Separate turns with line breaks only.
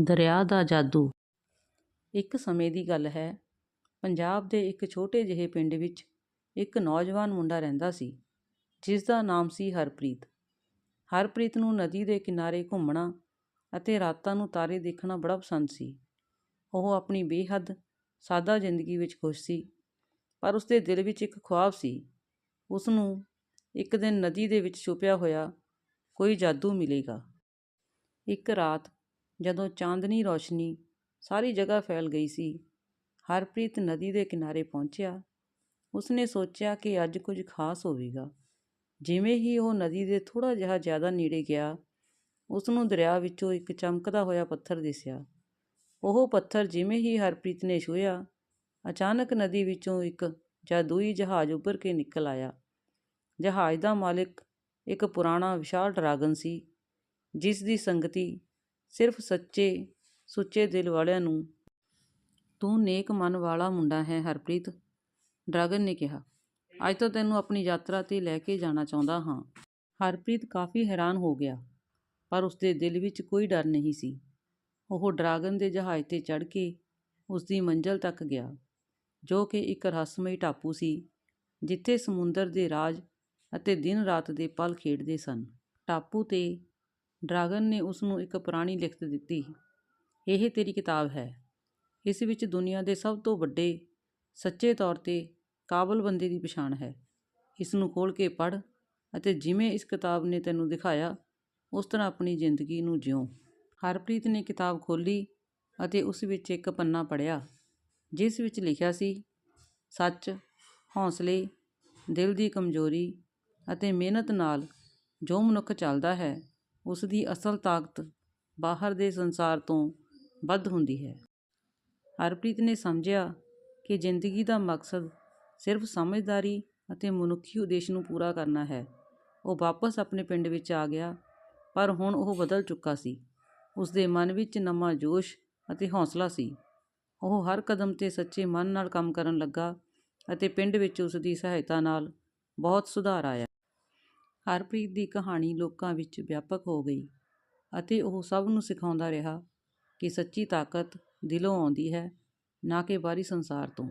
ਦਰਿਆ ਦਾ ਜਾਦੂ। ਇੱਕ ਸਮੇਂ ਦੀ ਗੱਲ ਹੈ, ਪੰਜਾਬ ਦੇ ਇੱਕ ਛੋਟੇ ਜਿਹੇ ਪਿੰਡ ਵਿੱਚ ਇੱਕ ਨੌਜਵਾਨ ਮੁੰਡਾ ਰਹਿੰਦਾ ਸੀ, ਜਿਸ ਦਾ ਨਾਮ ਸੀ ਹਰਪ੍ਰੀਤ। ਹਰਪ੍ਰੀਤ ਨੂੰ ਨਦੀ ਦੇ ਕਿਨਾਰੇ ਘੁੰਮਣਾ ਅਤੇ ਰਾਤਾਂ ਨੂੰ ਤਾਰੇ ਦੇਖਣਾ ਬੜਾ ਪਸੰਦ ਸੀ। ਉਹ ਆਪਣੀ ਬੇਹੱਦ ਸਾਦਾ ਜ਼ਿੰਦਗੀ ਵਿੱਚ ਖੁਸ਼ ਸੀ, ਪਰ ਉਸਦੇ ਦਿਲ ਵਿੱਚ ਇੱਕ ਖੁਆਬ ਸੀ। ਉਸ ਨੂੰ ਇੱਕ ਦਿਨ ਨਦੀ ਦੇ ਵਿੱਚ ਛੁਪਿਆ ਹੋਇਆ ਕੋਈ ਜਾਦੂ ਮਿਲੇਗਾ। ਇੱਕ ਰਾਤ ਜਦੋਂ ਚਾਂਦਨੀ ਰੌਸ਼ਨੀ ਸਾਰੀ ਜਗ੍ਹਾ ਫੈਲ ਗਈ ਸੀ, ਹਰਪ੍ਰੀਤ ਨਦੀ ਦੇ ਕਿਨਾਰੇ ਪਹੁੰਚਿਆ। ਉਸਨੇ ਸੋਚਿਆ ਕਿ ਅੱਜ ਕੁਝ ਖਾਸ ਹੋਵੇਗਾ। ਜਿਵੇਂ ਹੀ ਉਹ ਨਦੀ ਦੇ ਥੋੜ੍ਹਾ ਜਿਹਾ ਜ਼ਿਆਦਾ ਨੇੜੇ ਗਿਆ ਉਸ ਨੂੰ ਦਰਿਆ ਵਿੱਚੋਂ ਇੱਕ ਚਮਕਦਾ ਹੋਇਆ ਪੱਥਰ ਦਿਸਿਆ। ਉਹ ਪੱਥਰ ਜਿਵੇਂ ਹੀ ਹਰਪ੍ਰੀਤ ਨੇ ਛੂਹਿਆ, ਅਚਾਨਕ ਨਦੀ ਵਿੱਚੋਂ ਇੱਕ ਜਾਦੂਈ ਜਹਾਜ਼ ਉੱਭਰ ਕੇ ਨਿਕਲ ਆਇਆ। ਜਹਾਜ਼ ਦਾ ਮਾਲਿਕ ਇੱਕ ਪੁਰਾਣਾ ਵਿਸ਼ਾਲ ਡਰਾਗਨ ਸੀ, ਜਿਸ ਦੀ ਸੰਗਤੀ ਸਿਰਫ ਸੱਚੇ, ਸੁੱਚੇ ਦਿਲ ਵਾਲਿਆਂ ਨੂੰ। ਤੂੰ ਨੇਕ ਮਨ ਵਾਲਾ ਮੁੰਡਾ ਹੈ, ਹਰਪ੍ਰੀਤ, ਡਰਾਗਨ ਨੇ ਕਿਹਾ। ਅੱਜ ਤੋਂ ਤੈਨੂੰ ਆਪਣੀ ਯਾਤਰਾ ਤੇ ਲੈ ਕੇ ਜਾਣਾ ਚਾਹੁੰਦਾ ਹਾਂ। ਹਰਪ੍ਰੀਤ ਕਾਫੀ ਹੈਰਾਨ ਹੋ ਗਿਆ, ਪਰ ਉਸਦੇ ਦਿਲ ਵਿੱਚ ਕੋਈ ਡਰ ਨਹੀਂ ਸੀ। ਉਹ ਡਰਾਗਨ ਦੇ ਜਹਾਜ਼ ਤੇ ਚੜ੍ਹ ਕੇ ਉਸਦੀ ਮੰਜ਼ਲ ਤੱਕ ਗਿਆ, ਜੋ ਕਿ ਇੱਕ ਰਹੱਸਮਈ ਟਾਪੂ ਸੀ, ਜਿੱਥੇ ਸਮੁੰਦਰ ਦੇ ਰਾਜ ਅਤੇ ਦਿਨ ਰਾਤ ਦੇ ਪਲ ਖੇਡਦੇ ਸਨ। ਟਾਪੂ ਤੇ ਡਰਾਗਨ ਨੇ ਉਸ ਨੂੰ ਇੱਕ ਪੁਰਾਣੀ ਲਿਖਤ ਦਿੱਤੀ। ਇਹ ਤੇਰੀ ਕਿਤਾਬ ਹੈ। ਇਸ ਵਿੱਚ ਦੁਨੀਆ ਦੇ ਸਭ ਤੋਂ ਵੱਡੇ, ਸੱਚੇ ਤੌਰ ਤੇ ਕਾਬਲ ਬੰਦੇ ਦੀ ਪਛਾਣ ਹੈ। ਇਸ ਨੂੰ ਖੋਲ੍ਹ ਕੇ ਪੜ੍ਹ ਅਤੇ ਜਿਵੇਂ ਇਸ ਕਿਤਾਬ ਨੇ ਤੈਨੂੰ ਦਿਖਾਇਆ, ਉਸ ਤਰ੍ਹਾਂ ਆਪਣੀ ਜ਼ਿੰਦਗੀ ਨੂੰ ਜਿਉ। ਹਰਪ੍ਰੀਤ ਨੇ ਕਿਤਾਬ ਖੋਲ੍ਹੀ ਅਤੇ ਉਸ ਵਿੱਚ ਇੱਕ ਪੰਨਾ ਪੜ੍ਹਿਆ, ਜਿਸ ਵਿੱਚ ਲਿਖਿਆ ਸੀ, ਸੱਚ, ਹੌਸਲੇ, ਦਿਲ ਦੀ ਕਮਜ਼ੋਰੀ ਅਤੇ ਮਿਹਨਤ ਨਾਲ ਜੋ ਮਨੁੱਖ ਚੱਲਦਾ ਹੈ ਉਸ ਦੀ ਅਸਲ ਤਾਕਤ ਬਾਹਰ ਦੇ ਸੰਸਾਰ ਤੋਂ ਵੱਧ ਹੁੰਦੀ ਹੈ। ਹਰਪ੍ਰੀਤ ਨੇ ਸਮਝਿਆ ਕਿ ਜ਼ਿੰਦਗੀ ਦਾ ਮਕਸਦ ਸਿਰਫ ਸਮਝਦਾਰੀ ਅਤੇ ਮਨੁੱਖੀ ਉਦੇਸ਼ ਨੂੰ ਪੂਰਾ ਕਰਨਾ ਹੈ। ਉਹ ਵਾਪਸ ਆਪਣੇ ਪਿੰਡ ਵਿੱਚ ਆ ਗਿਆ, ਪਰ ਹੁਣ ਉਹ ਬਦਲ ਚੁੱਕਾ ਸੀ। ਉਸ ਦੇ ਮਨ ਵਿੱਚ ਨਵਾਂ ਜੋਸ਼ ਅਤੇ ਹੌਸਲਾ ਸੀ। ਉਹ ਹਰ ਕਦਮ ਤੇ ਸੱਚੇ ਮਨ ਨਾਲ ਕੰਮ ਕਰਨ ਲੱਗਾ ਅਤੇ ਪਿੰਡ ਵਿੱਚ ਉਸ ਦੀ ਸਹਾਇਤਾ ਨਾਲ ਬਹੁਤ ਸੁਧਾਰ ਆਇਆ। ਹਰਪ੍ਰੀਤ ਦੀ ਕਹਾਣੀ ਲੋਕਾਂ ਵਿੱਚ ਵਿਆਪਕ ਹੋ ਗਈ ਅਤੇ ਉਹ ਸਭ ਨੂੰ ਸਿਖਾਉਂਦਾ ਰਿਹਾ ਕਿ ਸੱਚੀ ਤਾਕਤ ਦਿਲੋਂ ਆਉਂਦੀ ਹੈ, ਨਾ ਕਿ ਬਾਹਰੀ ਸੰਸਾਰ ਤੋਂ।